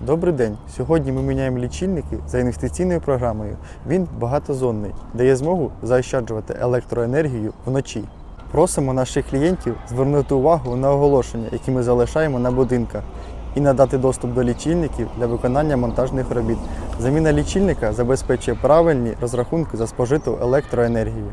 Добрий день. Сьогодні ми міняємо лічильники за інвестиційною програмою. Він багатозонний, дає змогу заощаджувати електроенергію вночі. Просимо наших клієнтів звернути увагу на оголошення, які ми залишаємо на будинках, і надати доступ до лічильників для виконання монтажних робіт. Заміна лічильника забезпечує правильні розрахунки за спожиту електроенергію.